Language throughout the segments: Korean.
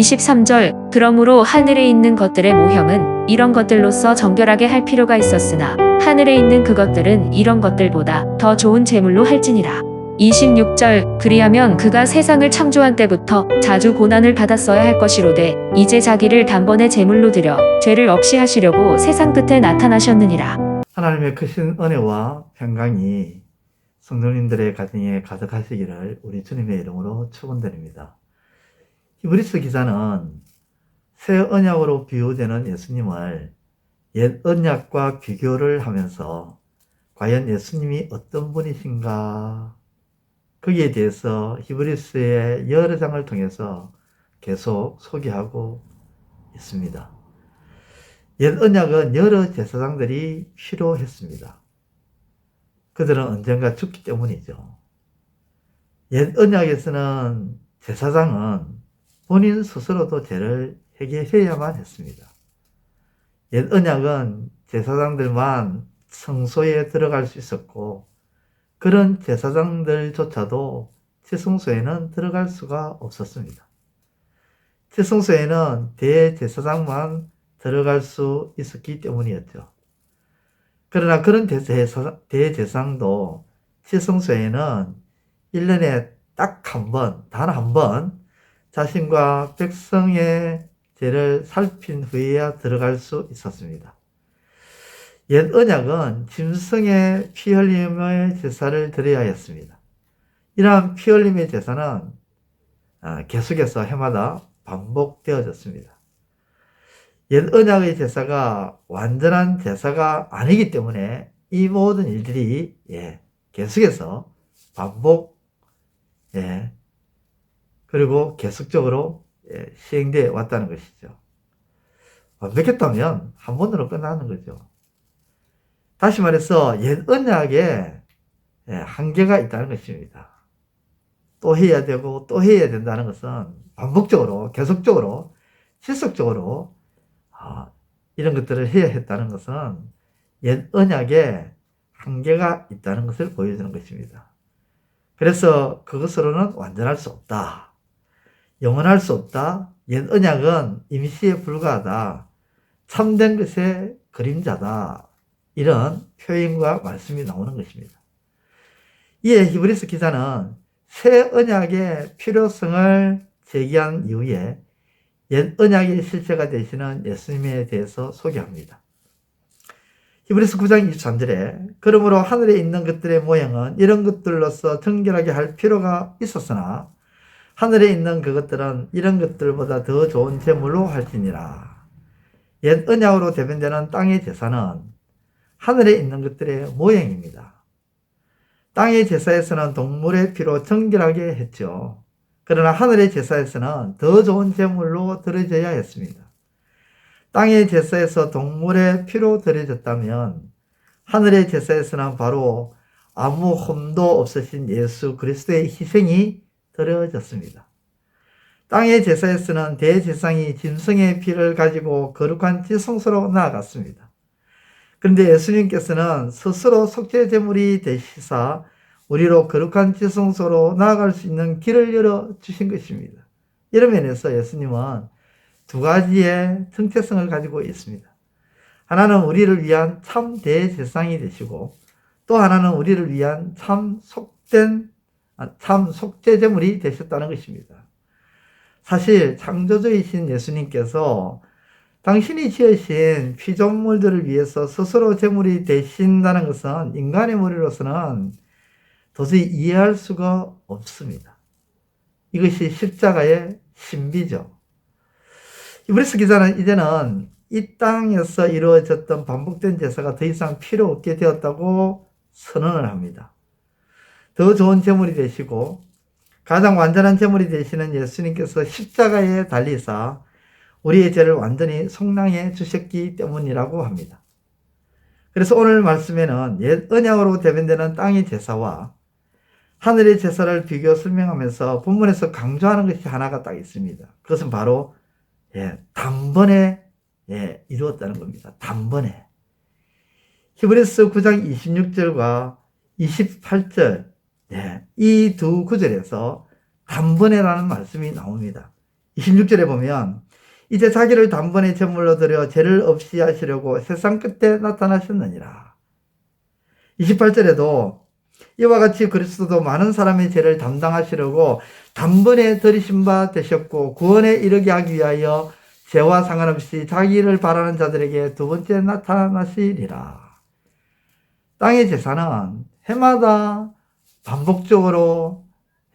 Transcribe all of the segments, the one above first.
23절 그러므로 하늘에 있는 것들의 모형은 이런 것들로서 정결하게 할 필요가 있었으나 하늘에 있는 그것들은 이런 것들보다 더 좋은 제물로 할지니라. 26절 그리하면 그가 세상을 창조한 때부터 자주 고난을 받았어야 할 것이로되 이제 자기를 단번에 제물로 드려 죄를 없이 하시려고 세상 끝에 나타나셨느니라. 하나님의 크신 은혜와 평강이 성도님들의 가정에 가득하시기를 우리 주님의 이름으로 축원드립니다. 히브리스 기자는 새 언약으로 비유되는 예수님을 옛 언약과 비교를 하면서 과연 예수님이 어떤 분이신가 거기에 대해서 히브리스의 여러 장을 통해서 계속 소개하고 있습니다. 옛 언약은 여러 제사장들이 필요했습니다. 그들은 언젠가 죽기 때문이죠. 옛 언약에서는 제사장은 본인 스스로도 죄를 해결해야만 했습니다. 옛 언약은 제사장들만 성소에 들어갈 수 있었고 그런 제사장들조차도 지성소에는 들어갈 수가 없었습니다. 지성소에는 대제사장만 들어갈 수 있었기 때문이었죠. 그러나 그런 대제사, 대제사장도 지성소에는 1년에 딱 한 번, 단 한 번 자신과 백성의 죄를 살핀 후에야 들어갈 수 있었습니다. 옛 언약은 짐승의 피 흘림의 제사를 드려야 했습니다. 이러한 피 흘림의 제사는 아, 계속해서 해마다 반복되어졌습니다. 옛 언약의 제사가 완전한 제사가 아니기 때문에 이 모든 일들이 예, 계속해서 반복 예, 그리고 계속적으로 예, 시행되어 왔다는 것이죠. 완벽했다면 한 번으로 끝나는 거죠. 다시 말해서 옛 언약에 예, 한계가 있다는 것입니다. 또 해야 되고 또 해야 된다는 것은 반복적으로 계속적으로 지속적으로 아, 이런 것들을 해야 했다는 것은 옛 언약에 한계가 있다는 것을 보여주는 것입니다. 그래서 그것으로는 완전할 수 없다. 영원할 수 없다. 옛 언약은 임시에 불과하다. 참된 것의 그림자다. 이런 표현과 말씀이 나오는 것입니다. 이에 히브리스 기자는 새 언약의 필요성을 제기한 이후에 옛 언약의 실체가 되시는 예수님에 대해서 소개합니다. 히브리스 9장 23절에 그러므로 하늘에 있는 것들의 모양은 이런 것들로서 정결하게 할 필요가 있었으나 하늘에 있는 그것들은 이런 것들보다 더 좋은 제물로 할지니라. 옛 언약으로 대변되는 땅의 제사는 하늘에 있는 것들의 모양입니다. 땅의 제사에서는 동물의 피로 정결하게 했죠. 그러나 하늘의 제사에서는 더 좋은 제물로 드려져야 했습니다. 땅의 제사에서 동물의 피로 드려졌다면 하늘의 제사에서는 바로 아무 흠도 없으신 예수 그리스도의 희생이 드려졌습니다. 땅의 제사에서는 대제상이 짐승의 피를 가지고 거룩한 지성소로 나아갔습니다. 그런데 예수님께서는 스스로 속죄 제물이 되시사 우리로 거룩한 지성소로 나아갈 수 있는 길을 열어 주신 것입니다. 이런 면에서 예수님은 두 가지의 정체성을 가지고 있습니다. 하나는 우리를 위한 참 대제상이 되시고 또 하나는 우리를 위한 참 속된 아, 참 속죄제물이 되셨다는 것입니다. 사실 창조주이신 예수님께서 당신이 지으신 피조물들을 위해서 스스로 제물이 되신다는 것은 인간의 머리로서는 도저히 이해할 수가 없습니다. 이것이 십자가의 신비죠. 이브리스 기자는 이제는 이 땅에서 이루어졌던 반복된 제사가 더 이상 필요 없게 되었다고 선언을 합니다. 더 좋은 제물이 되시고 가장 완전한 제물이 되시는 예수님께서 십자가에 달리사 우리의 죄를 완전히 속량해 주셨기 때문이라고 합니다. 그래서 오늘 말씀에는 옛 언약으로 대변되는 땅의 제사와 하늘의 제사를 비교 설명하면서 본문에서 강조하는 것이 하나가 딱 있습니다. 그것은 바로 예, 단번에 예, 이루었다는 겁니다. 단번에. 히브리스 9장 26절과 28절 예, 이 두 구절에서 단번에라는 말씀이 나옵니다. 26절에 보면 이제 자기를 단번에 제물로 드려 죄를 없이 하시려고 세상 끝에 나타나셨느니라. 28절에도 이와 같이 그리스도도 많은 사람의 죄를 담당하시려고 단번에 들이신 바 되셨고 구원에 이르게 하기 위하여 죄와 상관없이 자기를 바라는 자들에게 두 번째 나타나시리라. 땅의 제사는 해마다 반복적으로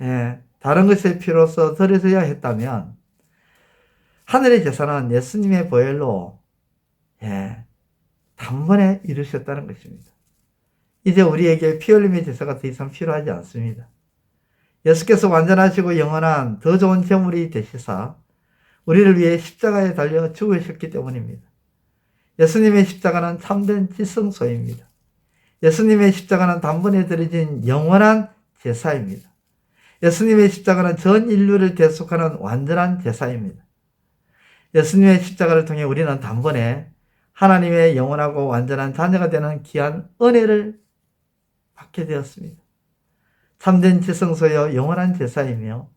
예, 다른 것의 피로서 드려져야 했다면 하늘의 제사는 예수님의 보혈로 예, 단번에 이루셨다는 것입니다. 이제 우리에게 피 흘림의 제사가 더 이상 필요하지 않습니다. 예수께서 완전하시고 영원한 더 좋은 제물이 되시사 우리를 위해 십자가에 달려 죽으셨기 때문입니다. 예수님의 십자가는 참된 지성소입니다. 예수님의 십자가는 단번에 드려진 영원한 제사입니다. 예수님의 십자가는 전 인류를 대속하는 완전한 제사입니다. 예수님의 십자가를 통해 우리는 단번에 하나님의 영원하고 완전한 자녀가 되는 귀한 은혜를 받게 되었습니다. 참된 지성소여 영원한 제사이며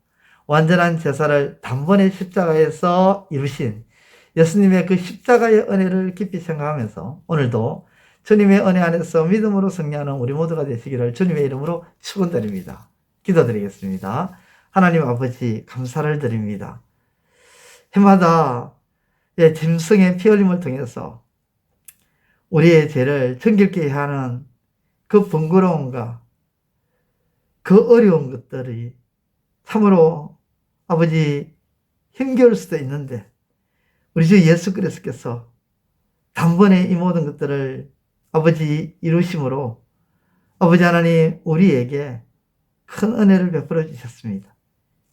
완전한 제사를 단번에 십자가에서 이루신 예수님의 그 십자가의 은혜를 깊이 생각하면서 오늘도 주님의 은혜 안에서 믿음으로 승리하는 우리 모두가 되시기를 주님의 이름으로 축원드립니다. 기도드리겠습니다. 하나님 아버지 감사를 드립니다. 해마다 예, 짐승의 피 흘림을 통해서 우리의 죄를 정결케 하는 그 번거로움과 그 어려운 것들이 참으로 아버지 힘겨울 수도 있는데 우리 주 예수 그리스도께서 단번에 이 모든 것들을 아버지 이루심으로 아버지 하나님 우리에게 큰 은혜를 베풀어 주셨습니다.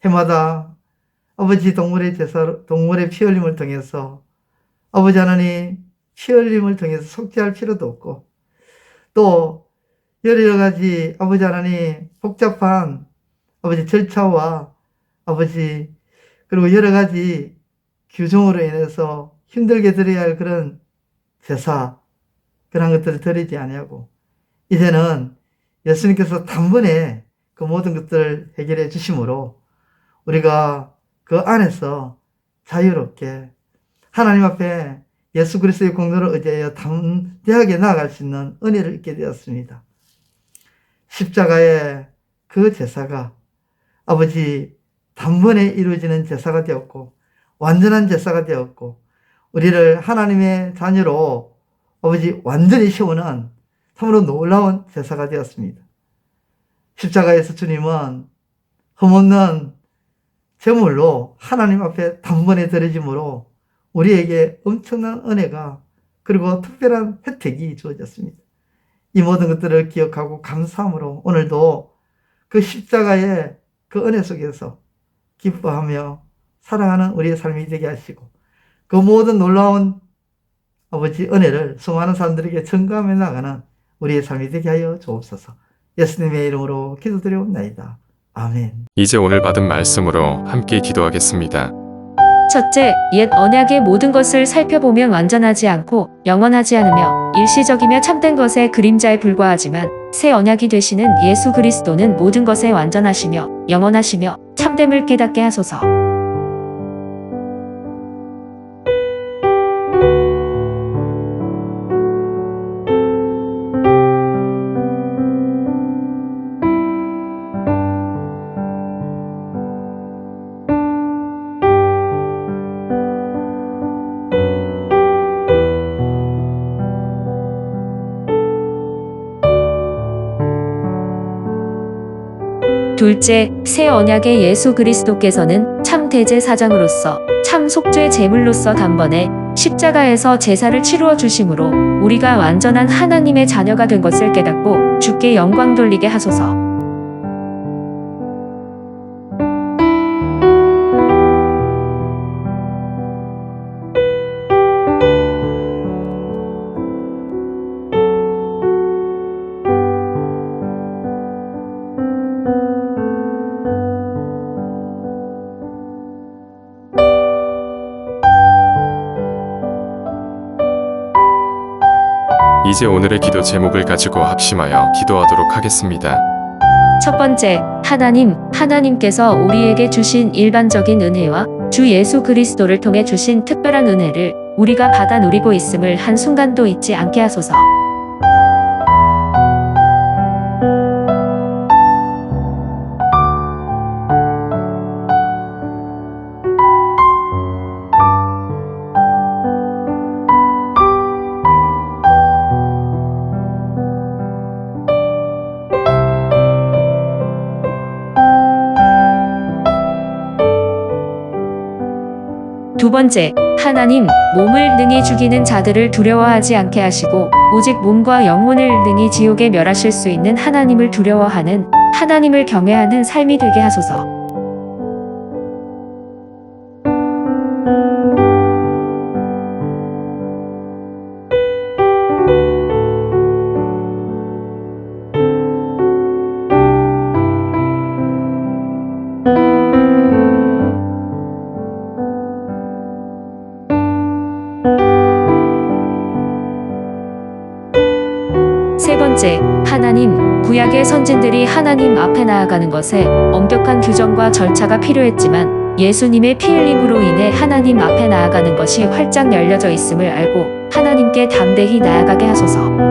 해마다 아버지 동물의 제사, 동물의 피 흘림을 통해서 아버지 하나님 피 흘림을 통해서 속죄할 필요도 없고 또 여러 가지 아버지 하나님 복잡한 아버지 절차와 아버지 그리고 여러 가지 규정으로 인해서 힘들게 드려야 할 그런 제사 그런 것들을 드리지 아니하고 이제는 예수님께서 단번에 그 모든 것들을 해결해 주심으로 우리가 그 안에서 자유롭게 하나님 앞에 예수 그리스도의 공로를 의지하여 담대하게 나아갈 수 있는 은혜를 얻게 되었습니다. 십자가의 그 제사가 아버지 단번에 이루어지는 제사가 되었고 완전한 제사가 되었고 우리를 하나님의 자녀로 아버지 완전히 세우는 참으로 놀라운 제사가 되었습니다. 십자가에서 주님은 흠없는 제물로 하나님 앞에 단번에 드려짐으로 우리에게 엄청난 은혜가 그리고 특별한 혜택이 주어졌습니다. 이 모든 것들을 기억하고 감사함으로 오늘도 그 십자가의 그 은혜 속에서 기뻐하며 사랑하는 우리의 삶이 되게 하시고 그 모든 놀라운 아버지 은혜를 수많은 사람들에게 전가하며 나가는 우리의 삶이 되게 하여 주옵소서. 예수님의 이름으로 기도드려옵나이다. 아멘. 이제 오늘 받은 말씀으로 함께 기도하겠습니다. 첫째, 옛 언약의 모든 것을 살펴보면 완전하지 않고 영원하지 않으며 일시적이며 참된 것의 그림자에 불과하지만 새 언약이 되시는 예수 그리스도는 모든 것에 완전하시며 영원하시며 참됨을 깨닫게 하소서. 둘째, 새 언약의 예수 그리스도께서는 참 대제사장으로서 참 속죄 제물로서 단번에 십자가에서 제사를 치루어 주심으로 우리가 완전한 하나님의 자녀가 된 것을 깨닫고 주께 영광 돌리게 하소서. 이제 오늘의 기도 제목을 가지고 합심하여 기도하도록 하겠습니다. 첫 번째, 하나님, 하나님께서 우리에게 주신 일반적인 은혜와 주 예수 그리스도를 통해 주신 특별한 은혜를 우리가 받아 누리고 있음을 한순간도 잊지 않게 하소서. 두 번째, 하나님, 몸을 능히 죽이는 자들을 두려워하지 않게 하시고, 오직 몸과 영혼을 능히 지옥에 멸하실 수 있는 하나님을 두려워하는, 하나님을 경외하는 삶이 되게 하소서. 선진들이 하나님 앞에 나아가는 것에 엄격한 규정과 절차가 필요했지만 예수님의 피 흘림으로 인해 하나님 앞에 나아가는 것이 활짝 열려져 있음을 알고 하나님께 담대히 나아가게 하소서.